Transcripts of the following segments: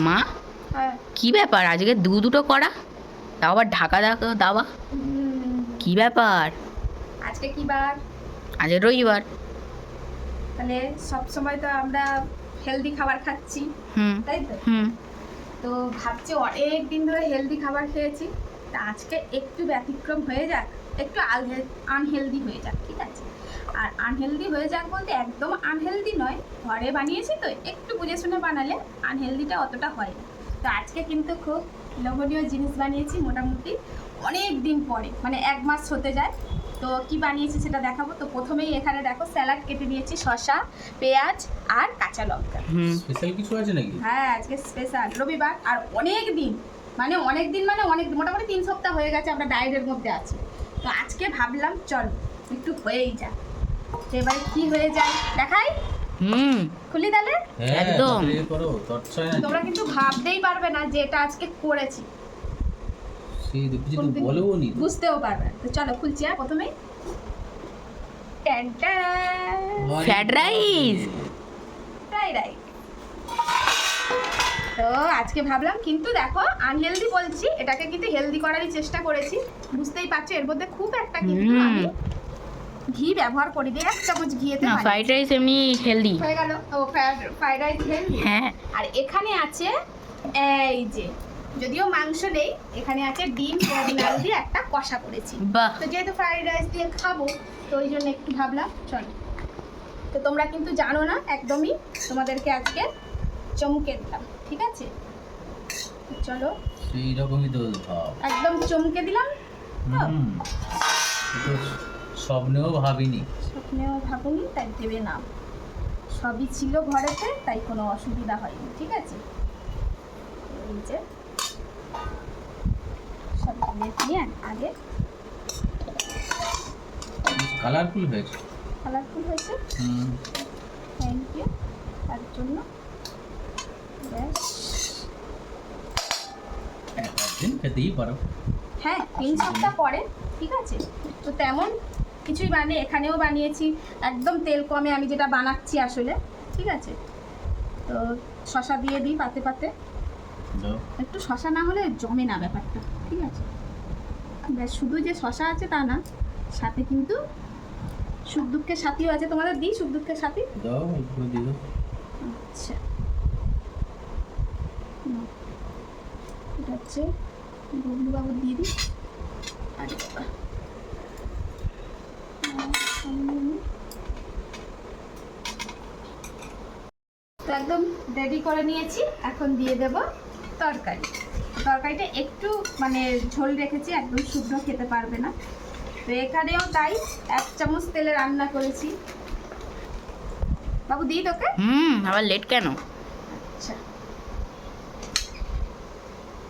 মা? হ্যাঁ। কি ব্যাপার? আজকে দু দুটো করা তাও আবার ঢাকা দাবা উম, কি ব্যাপার? আজকে কি বার? আজ রবিবার। তাহলে সব সময় তো আমরা হেলদি খাবার খাচ্ছি। হুম। তাই তো? হুম। তো ভাবছি অনেক দিন ধরে হেলদি খাবার খেয়েছি। তা আজকে একটু ব্যতিক্রম হয়ে যাক একটু আনহেলদি হয়ে যাক ঠিক আছে? আর আনহেলদি হয়ে যাক বলতে একদম আনহেলদি নয় ঘরে বানিয়েছি তো একটু বুঝে শুনে বানালে আনহেলদিটা অতটা হয় না। তো আজকে কিন্তু খুব লোভনীয় জিনিস বানিয়েছি মোটামুটি অনেক দিন পরে মানে এক মাস হতে যায়। তো কি বানিয়েছি সেটা দেখাবো। তো প্রথমেই এখানে দেখো স্যালাড কেটে নিয়েছি শসা পেঁয়াজ আর কাঁচা লঙ্কা। স্পেশাল কিছু আছে নাকি? হ্যাঁ আজকে স্পেশাল রবিবার আর অনেক দিন মানে অনেক দিন মানে অনেক মোটামুটি তিন সপ্তাহ হয়ে গেছে আমরা ডায়েটের মধ্যে আছি। তো আজকে ভাবলাম চল একটু হয়েই যা তো এবারে কি হয়ে যায়? দেখাই। হুম। খুলি তাহলে? হ্যাঁ একদম। তোমরা কিন্তু ভাবতেই পারবে না যে এটা আজকে করেছি। বুঝতেও পারবে তো চলো খুলছি হ্যাঁ ফ্রাইড রাইস। Fry rice. তো আজকে ভাবলাম কিন্তু দেখো আনহেলদি বলছি। এটাকে কিন্তু হেলদি করারই চেষ্টা করেছি। বুঝতেই পারছ এর মধ্যে খুব একটা কিন্তু আমি ঘি ব্যবহার করি দিই এক চামচ ঘিয়েতে না। ফ্রাইড রাইস এমনি হেলদি হয়ে গেল ও ফ্রাইড রাইস হেলদি হ্যাঁ। আর এখানে আছে এই যে যদিও মাংস নেই এখানে আছে ডিম ডাল দিয়ে একটা কষা করেছি। তো যেহেতু ফ্রাইড রাইস দিয়ে খাব তো ওই জন্য একটু ভাবলাম চল। তো তোমরা কিন্তু জানো না একদমই তোমাদেরকে আজকে চমকে দিলাম ঠিক আছে? চলো। সেই রকমই তো একদম চমকে দিলাম হুম। তো স্বপ্নেও ভাবিনি। স্বপ্নেও ভাবুনি তাই ভেবে নাও। সবই ছিল ঘরেতে তাই কোনো অসুবিধা হয়নি ঠিক আছে? এই যে। সব নিয়ে আগে। কালারফুল হয়েছে। কালারফুল হয়েছে? হুম। থ্যাংক ইউ তার জন্য একদিন খেতেই পারো। হ্যাঁ তিন সপ্তাহ পরে ঠিক আছে? তো তেমন কিছুই বানিয়ে এখানেও বানিয়েছি। একদম তেল কমে আমি যেটা বানাচ্ছি আসলে ঠিক আছে? তো শশা দিয়ে দিই পাতে পাতে। একটু শশা না হলে জমে না ব্যাপারটা ঠিক আছে? শুধু যে শশা আছে তা না সাথে কিন্তু সুখ দুঃখের সাথীও আছে। তোমাদের দিই সুখ দুঃখের সাথী? আচ্ছা। এটা হচ্ছে বাবু দিয়ে দিই আরে বাবা নাও, সামনে নিয়ে। তো একদম রেডি করে নিয়েছি। এখন দিয়ে দেব তরকারি। তরকারিটা একটু মানে ঝোল রেখেছি একদম শুদ্ধ খেতে পারবে না। তো এখানেও তাই এক চামচ তেলে রান্না করেছি। বাবু দিই তোকে? হুম আবার লেট কেন? আচ্ছা।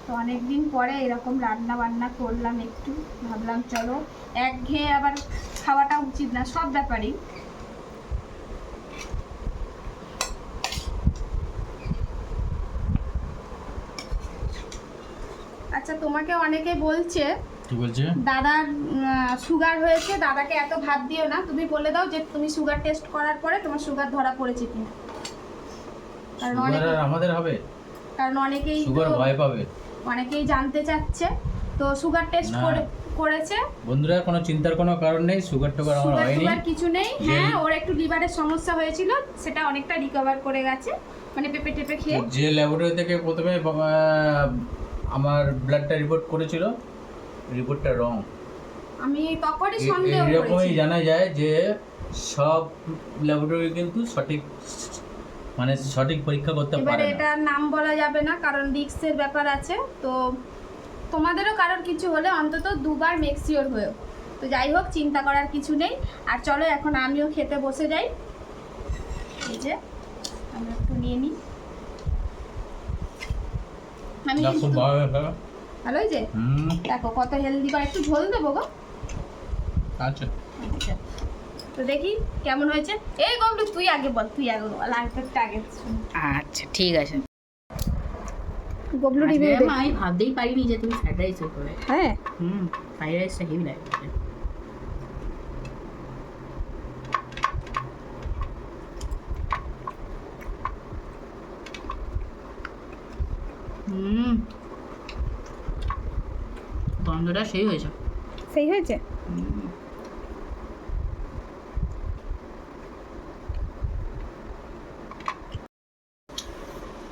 তো অনেকদিন পরে এরকম রান্না বান্না করলাম একটু। ভাবলাম চলো একঘেয়ে আবার খাওয়াটা উচিত না সব ব্যাপারেই। আচ্ছা তোমাকে অনেকে বলছে কি বলছে? দাদার সুগার হয়েছে দাদাকে এত ভাত দিও না তুমি বলে দাও যে তুমি সুগার টেস্ট করার পরে তোমার সুগার ধরা পড়েছে কিনা। কারণ সুগার অনেকে আমাদের হবে। কারণ অনেকেই সুগার ভয় পাবে। অনেকেই জানতে চাচ্ছে। তো সুগার টেস্ট করে করেছে। বন্ধুরা কোনো চিন্তার কোনো কারণ নেই সুগার টুগার আমার হয়নি। টুগার কিছু নেই। হ্যাঁ ওর একটু লিভারের সমস্যা হয়েছিল সেটা অনেকটা রিকভার করে গেছে। মানে পেঁপে টেপে খেয়ে। যে ল্যাবরেটরি থেকে প্রথমে আমার ব্লাডটা রিপোর্ট করেছিল। রিপোর্টটা রং আমি তখনই সন্দেহ এরকমই জানা যায় যে সব ল্যাবরেটরি কিন্তু সঠিক মানে সঠিক পরীক্ষা করতে এবারে পারে না। এটার নাম বলা যাবে না কারণ রিক্সের ব্যাপার আছে। তো তোমাদেরও কারোর কিছু হলে অন্তত দুবার মেক্সিওর হয়েও। তো যাই হোক চিন্তা করার কিছু নেই। আর চলো এখন আমিও খেতে বসে যাই। এই যে আমি একটু নিয়ে নিই। আমি ভালো হয়েছে? দেখো কত হেলদি করে একটু ঝোল দেবো গো। আচ্ছা। আচ্ছা। তো দেখি কেমন হয়েছে। এই গবলু তুই আগে বল তুই আগে বল একটা আগে আচ্ছা ঠিক আছে। গবলু রিভিউ দে। আমি ভাবতেই পারিনি যে তুমি ফ্রাইড রাইস করবে হ্যাঁ। হুম ফ্রাইড রাইসটা হেভি লাগে। হুম। গন্ধটা সেই হয়েছে। সেই হয়েছে?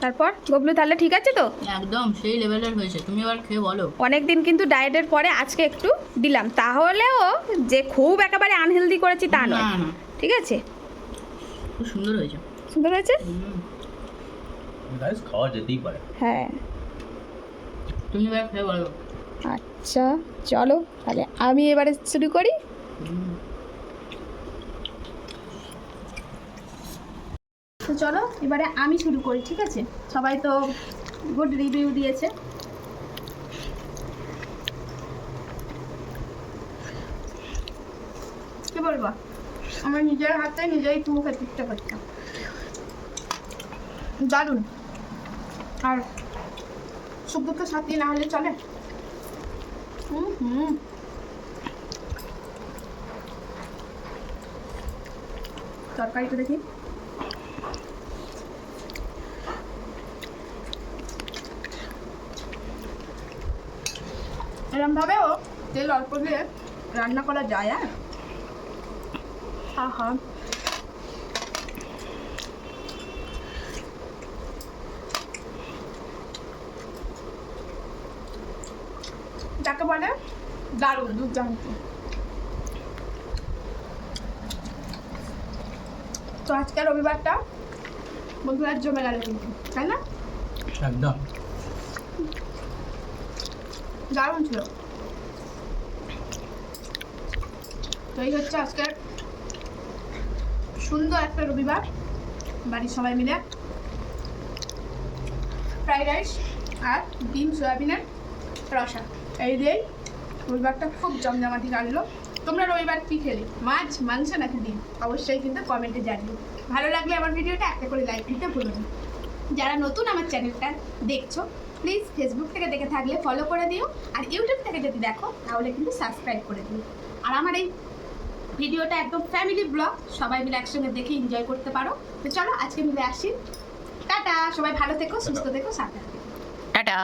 তারপর? গবলু তাহলে ঠিক আছে তো? একদম সেই লেভেলের হয়েছে। তুমি এবার খেয়ে বলো। অনেক দিন কিন্তু ডায়েটের পরে আজকে একটু দিলাম। তাহলেও যে খুব একেবারে আনহেলদি করেছি তা নয়। না। না ঠিক আছে? খুব সুন্দর হয়েছে। সুন্দর হয়েছে। গাইস খাওয়া যেতেই পারে হ্যাঁ। তুমি এবার খেয়ে বলো। আচ্ছা চলো তাহলে আমি এবারে শুরু করি। তো চলো এবারে আমি শুরু করি ঠিক আছে? সবাই তো গুড রিভিউ দিয়েছে। কি বলব? আমার নিজের হাতে নিজেই চুমু খেতে ইচ্ছে করছে দারুণ। আর শুক্তো সাথে না হলে চলে। হুম হুম। তরকারিটা দেখি। এরম ভাবেও তেল অল্প দিয়ে রান্না করা যায় হ্যাঁ? আহা। যাকে বলে দারুণ দুর্দান্ত তো আজকে রবিবারটা বন্ধুরা জমে গেল কিন্তু তাই না? একদম। দারুণ ছিল। তো এই হচ্ছে আজকের সুন্দর একটা রবিবার বাড়ির সবাই মিলে। ফ্রাইড রাইস আর ডিম সয়াবিনের রসা। এই দিয়েই রবিবারটা খুব জমজমাটি কাটলো। তোমরা রবিবার কী খেলে? মাছ, মাংস নাকি ডিম? অবশ্যই কিন্তু কমেন্টে জানিও। ভালো লাগলে আমার ভিডিওটা একটা করে লাইক দিতে ভুলো না। যারা নতুন আমার চ্যানেলটা দেখছ প্লিজ ফেসবুক থেকে দেখে থাকলে ফলো করে দিও। আর ইউটিউব থেকে যদি দেখো, তাহলে কিন্তু সাবস্ক্রাইব করে দিও। আর আমার এই ভিডিওটা একদম ফ্যামিলি ব্লগ সবাই মিলে একসঙ্গে দেখে এনজয় করতে পারো। তো চলো আজকে মিলে আসি। টাটা! সবাই ভালো থেকো, সুস্থ থেকো সাথে টাটা!